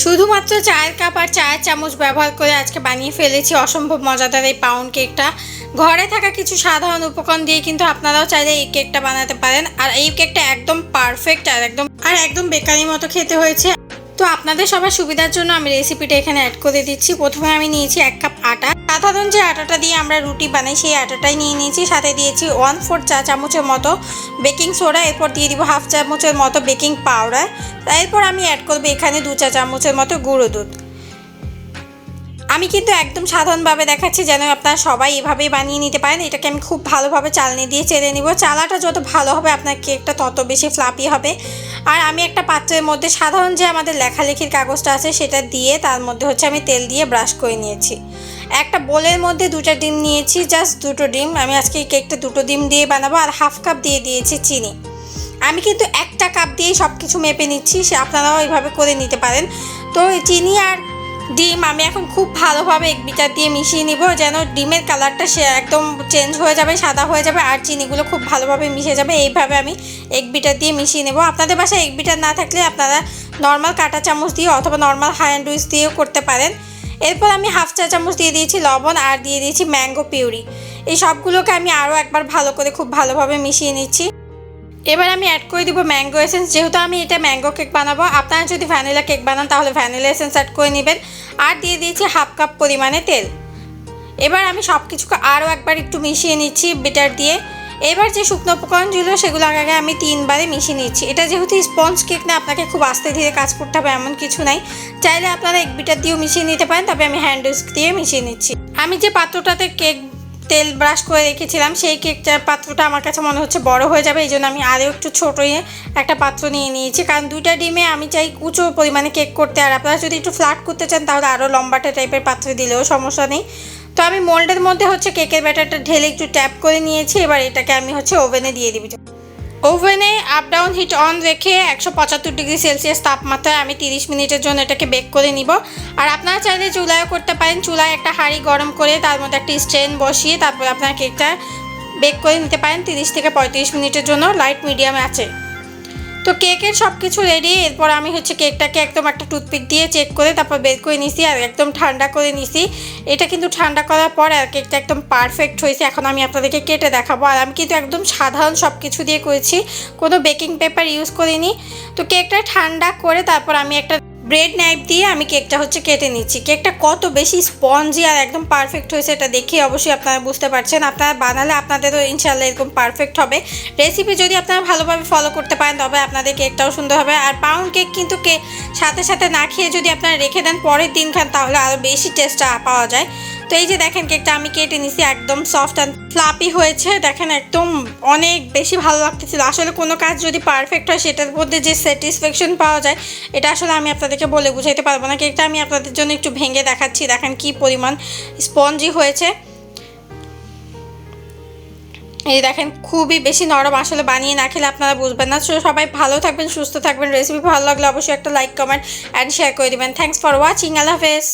শুধুমাত্র চায়ের কাপ আর চায়ের চামচ ব্যবহার করে আজকে বানিয়ে ফেলেছি। অসম্ভব মজাদার এই পাউন্ড কেকটা ঘরে থাকা কিছু সাধারণ উপকরণ দিয়ে কিন্তু আপনারাও চাইলে এই কেকটা বানাতে পারেন। আর এই কেকটা একদম পারফেক্ট আর একদম আর একদম বেকারির মতো খেতে হয়েছে। তো আপনাদের সবার সুবিধার জন্য আমি রেসিপিটা এখানে অ্যাড করে দিচ্ছি। প্রথমে আমি নিয়েছি এক কাপ আটা। সাধারণ যে আটাটা দিয়ে আমরা রুটি বানাই, সেই আটাটাই নিয়ে নিয়েছি। সাথে দিয়েছি ওয়ান ফোর চা চামচের মতো বেকিং সোডা এরপর দিয়ে দিব হাফ চামচের মতো বেকিং পাউডার এরপর আমি অ্যাড করব এখানে দু চা চামচের মতো গুঁড়ো দুধ। আমি কিন্তু একদম সাধারণভাবে দেখাচ্ছি যেন আপনারা সবাই এভাবেই বানিয়ে নিতে পারেন। এটাকে আমি খুব ভালোভাবে চালনি দিয়ে চেড়ে নিব। চালাটা যত ভালো হবে আপনার কেকটা তত বেশি ফ্লাপি হবে। আর আমি একটা পাত্রের মধ্যে সাধারণ যে আমাদের লেখালেখির কাগজটা আছে, সেটা দিয়ে তার মধ্যে হচ্ছে আমি তেল দিয়ে ব্রাশ করে নিয়েছি। একটা বোলের মধ্যে দুটো ডিম নিয়েছি জাস্ট দুটো ডিম। আমি আজকে এই কেকটা দুটো ডিম দিয়ে বানাবো আর হাফ কাপ দিয়ে দিয়েছি চিনি। আমি কিন্তু একটা কাপ দিয়েই সব কিছু মেপে নিচ্ছি, সে আপনারাও এইভাবে করে নিতে পারেন। তো চিনি আর ডিম আমি এখন খুব ভালোভাবে এক বিটার দিয়ে মিশিয়ে নিব, যেন ডিমের কালারটা সে একদম চেঞ্জ হয়ে যাবে, সাদা হয়ে যাবে, আর চিনিগুলো খুব ভালোভাবে মিশে যাবে। এইভাবে আমি এক বিটার দিয়ে মিশিয়ে নেব। আপনাদের বাসায় এক বিটার না থাকলে আপনারা নর্মাল কাঁটা চামচ দিয়ে অথবা নর্মাল হ্যান্ড উইচ দিয়েও করতে পারেন। এরপর আমি হাফ চা চামচ দিয়ে দিয়েছি লবণ আর দিয়ে দিয়েছি ম্যাঙ্গো পিউরি। এই সবগুলোকে আমি আরও একবার ভালো করে খুব ভালোভাবে মিশিয়ে নিচ্ছি। এবার আমি অ্যাড করে দিব ম্যাঙ্গো এসেন্স। যেহেতু আমি এটা ম্যাঙ্গো কেক বানাবো, আপনারা যদি ভ্যানিলা কেক বানান তাহলে ভ্যানিলা এসেন্স অ্যাড করে নেবেন। আর দিয়ে দিয়েছি হাফ কাপ পরিমাণে তেল। এবার আমি সব কিছুকে আরও একবার একটু মিশিয়ে নিচ্ছি বিটার দিয়ে। এবার যে শুকনো উপকরণগুলো, সেগুলো আগে আগে আমি তিনবারে মিশিয়ে নিচ্ছি। এটা যেহেতু স্পঞ্জ কেক না, আপনাকে খুব আস্তে ধীরে কাজ করতে হবে এমন কিছু নাই। চাইলে আপনারা এক বিটার দিয়েও মিশিয়ে নিতে পারেন, তবে আমি হ্যান্ড উইস্ক দিয়ে মিশিয়ে নিচ্ছি। আমি যে পাত্রটাতে কেক তেল ব্রাশ করে রেখেছিলাম, সেই কেকটার পাত্রটা আমার কাছে মনে হচ্ছে বড় হয়ে যাবে এই জন্য আমি আরও একটু ছোটোই একটা পাত্র নিয়ে নিয়েছি। কারণ দুইটা ডিমে আমি চাই উঁচু পরিমাণে কেক করতে, আর আপনারা যদি একটু ফ্ল্যাট করতে চান, তাহলে আরও লম্বাটা টাইপের পাত্র দিলেও সমস্যা নেই। তো আমি মোল্ডের মধ্যে হচ্ছে কেকের ব্যাটারটা ঢেলে একটু ট্যাপ করে নিয়েছি, এবার এটাকে আমি হচ্ছে ওভেনে দিয়ে দিবি। ওভেনে আপ ডাউন হিট অন রেখে একশো পঁচাত্তর ডিগ্রি সেলসিয়াস তাপমাত্রায় আমি তিরিশ মিনিটের জন্য এটাকে বেক করে নিব। আর আপনারা চাইলে চুলায়ও করতে পারেন, চুলায় একটা হাঁড়ি গরম করে তার মধ্যে একটা স্ট্রেন বসিয়ে তারপর আপনার কেকটা বেক করে নিতে পারেন তিরিশ থেকে পঁয়ত্রিশ মিনিটের জন্য লাইট মিডিয়ামে আছে। তো কেকের সব কিছু রেডি এরপর আমি হচ্ছে কেকটাকে একদম একটা টুথপিক দিয়ে চেক করে তারপর বের করে নিছি আর একদম ঠান্ডা করে নিছি। এটা কিন্তু ঠান্ডা করার পর আর কেকটা একদম পারফেক্ট হয়েছে। এখন আমি আপনাদেরকে কেটে দেখাবো। আর আমি কিন্তু একদম সাধারণ সব কিছু দিয়ে করেছি। কোনো বেকিং পেপার ইউজ করিনি। তো কেকটা ঠান্ডা করে তারপর আমি একটা ব্রেড নাইফ দিয়ে আমি কেকটা হচ্ছে কেটে নিচ্ছি। কেকটা কত বেশি স্পঞ্জি আর একদম পারফেক্ট হয়েছে এটা দেখে অবশ্যই আপনারা বুঝতে পারছেন। আপনারা বানালে আপনাদেরও ইনশাল্লাহ এরকম পারফেক্ট হবে। রেসিপি যদি আপনারা ভালোভাবে ফলো করতে পারেন, তবে আপনাদের কেকটাও সুন্দর হবে। আর পাউন্ড কেক কিন্তু কে সাথে সাথে না খেয়ে যদি আপনারা রেখে দেন, পরের দিন খান, তাহলে আরও বেশি টেস্টটা পাওয়া যায়। তো এই যে দেখেন কেকটা আমি কেটে নিছি, একদম সফট অ্যান্ড ফ্লাপি হয়েছে। দেখেন, একদম অনেক বেশি ভালো লাগতেছিল। আসলে কোনো কাজ যদি পারফেক্ট হয়, সেটার মধ্যে যে স্যাটিসফ্যাকশন পাওয়া যায়, এটা আসলে আমি আপনাদেরকে বলে বুঝাইতে পারব না। কেকটা আমি আপনাদের জন্য একটু ভেঙে দেখাচ্ছি। দেখেন কি পরিমাণ স্পঞ্জি হয়েছে। এই দেখেন, খুবই বেশি নরম আসলে বানিয়ে না খেলে আপনারা বুঝবেন না। সবাই ভালো থাকবেন, সুস্থ থাকবেন। রেসিপি ভালো লাগলে অবশ্যই একটা লাইক কমেন্ট অ্যান্ড শেয়ার করে দেবেন। থ্যাংকস ফর ওয়াচিং আল্লাহ হাফেজ।